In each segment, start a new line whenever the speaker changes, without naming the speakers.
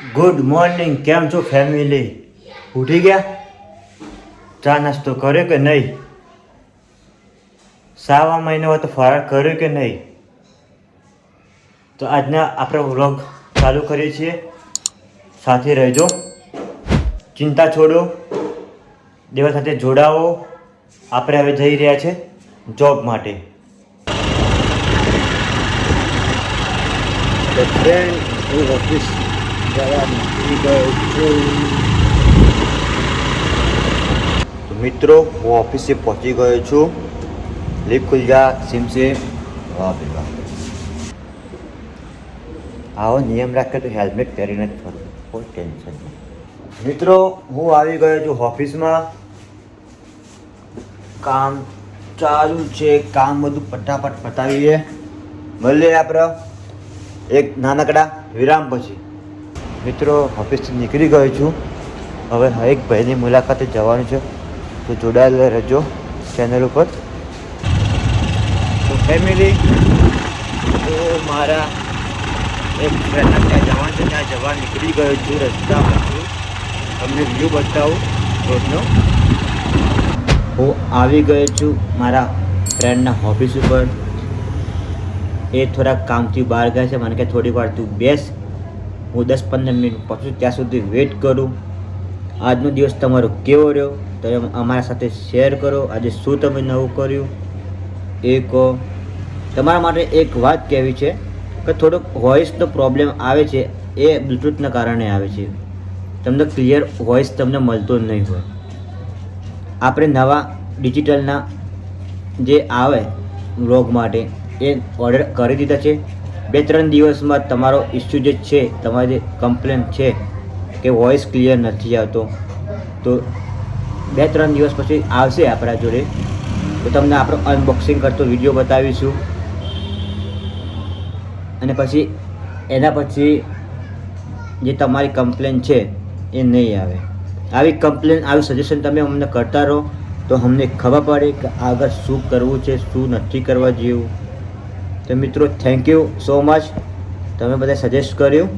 Good morning કેમ છો family ઉઠી ગયા? ચા નાસ્તો કર્યો કે નહીં? સાવા મહિનો તો ફરાર કર્યો કે નહીં? તો આજના આપણે વ્લોગ ચાલુ કરીએ છીએ. સાથે રહેજો. ચિંતા છોડો. દેવા સાથે જોડાવો આપણે હવે જઈ રહ્યા છે જોબ માટે. ફ્રેન્ડ ઓફિસ તો મિત્રો, હું ઓફિસે પહોંચી ગયો છું. લીપ ખુલ જા, સિમ આવો નિયમ રાખે તો હેલ્મેટ પહેરીને જ ફરું કોઈ ટેન્શન નહીં. મિત્રો, હું આવી ગયો છું ઓફિસમાં. કામ ચાલુ છે, કામ બધું ફટાફટ પતાવીએ. મળીએ આપણે એક નાનકડા વિરામ પછી. મિત્રો ઓફિસથી નીકળી ગયો છું. હવે એક ભાઈની મુલાકાતે જવાનું છે. તો જોડાયેલા રહેજો ચેનલ ઉપર. તો ફેમિલી તો મારા એક ફ્રેન્ડના ત્યાં જવાનું છે. ત્યાં જવા નીકળી ગયો છું રસ્તામાં છું. તમને વ્યૂ બતાવું રોડનો હું આવી ગયો છું મારા ફ્રેન્ડના ઓફિસ ઉપર. એ થોડાક કામથી બહાર ગયા છે. મને કે થોડી વાર તું બેસ. હું દસ પંદર મિનિટ પહોંચું ત્યાં સુધી વેઇટ કરું. આજનો દિવસ તમારો કેવો રહ્યો? તમે અમારા સાથે શેર કરો. આજે શું તમે નવું કર્યું? એ કહો. તમારા માટે એક વાત કહેવી છે કે થોડોક વોઇસનો પ્રોબ્લેમ આવે છે એ બ્લૂટૂથના કારણે આવે છે. તમને ક્લિયર વોઇસ તમને મળતો નહીં હોય. આપણે નવા ડિજિટલના જે આવે વ્લોગ માટે એ ઓર્ડર કરી દીધા છે. બે ત્રણ દિવસમાં તમારો ઇસ્યુ જે છે, તમારી કમ્પ્લેન છે, કે વોઇસ ક્લિયર નથી આવતો, તો બે ત્રણ દિવસ પછી આવશે આપણા જોડે. તો તમને આપણો અનબોક્સિંગ કરતો વીડિયો બતાવીશું. અને પછી એના પછી જે તમારી કમ્પ્લેન છે, એ નહીં આવે. આવી કમ્પ્લેન આવી સજેશન તમે અમને કરતા રહો, તો અમને ખબર પડે કે આગળ શું કરવું છે, શું નથી કરવા જેવું. તો મિત્રો થેન્ક યુ સો મચ તમે બધા સજેસ્ટ કર્યું.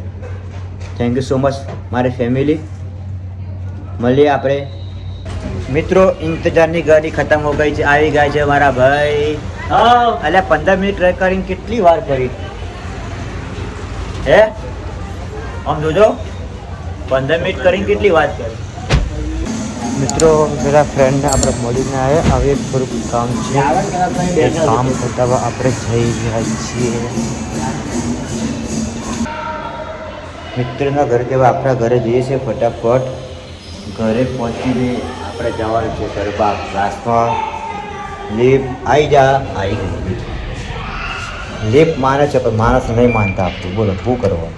થેન્ક યુ સો મચ મારી ફેમિલી મળીએ આપણે. મિત્રો ઇંતજારની ગાડી ખતમ હો ગઈ છે. આવી ગયા છે મારા ભાઈ. અલ્યા પંદર મિનિટ ટ્રેક કરીને કેટલી વાર કરી? હે? આમ જોજો. પંદર મિનિટ કરીને કેટલી વાત કરી? મિત્રો પેલા ફ્રેન્ડને આપણે મળીને આવ્યા હવે થોડુંક કામ છે. એ કામ બતાવવા આપણે જઈ રહ્યા છીએ. મિત્રના ઘરે જેવા આપણા ઘરે જઈએ છીએ ફટાફટ. ઘરે પહોંચીને આપણે જવાનું છે ગરબા ક્લાસમાં લીપ આવી જા આવી ગઈ. લીપ માને છે, પણ માણસ નહીં માનતા આપતું. બોલો, શું કરવાનું?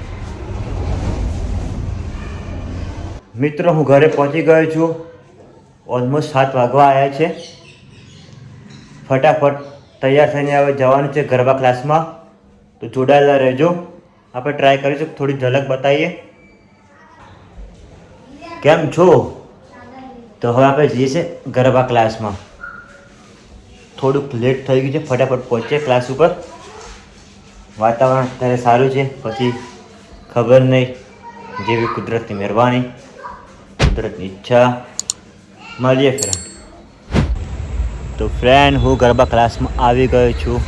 મિત્રો, હું ઘરે પહોંચી ગયો છું. ઓલમોસ્ટ સાત વાગવા આવ્યા છે. ફટાફટ તૈયાર થઈને હવે જવાનું છે ગરબા ક્લાસમાં. તો જોડાયેલા રહેજો. આપણે ટ્રાય કરીશું. થોડી ઝલક બતાવીએ. કેમ છો? તો હવે આપણે જઈએ છીએ ગરબા ક્લાસમાં. થોડુંક લેટ થઈ ગયું છે. ફટાફટ પહોંચીએ ક્લાસ ઉપર. વાતાવરણ અત્યારે સારું છે. પછી ખબર નહીં. જેવી કુદરતની મહેરબાની, કુદરતની ઈચ્છા. મળીએ ફ્રેન્ડ તો ફ્રેન્ડ હું ગરબા ક્લાસમાં આવી ગયો છું.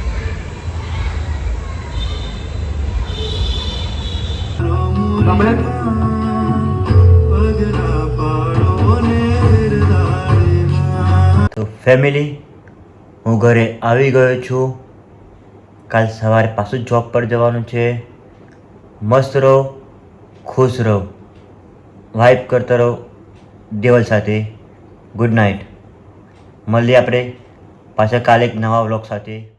તો ફેમિલી હું ઘરે આવી ગયો છું. કાલ સવારે પાછું જોબ પર જવાનું છે. મસ્ત રહો, ખુશ રહો. વાઇપ કરતા રહો, દેવલ સાથે. Good night. મળીએ આપણે પાછા કાલે એક નવા વ્લોગ સાથે.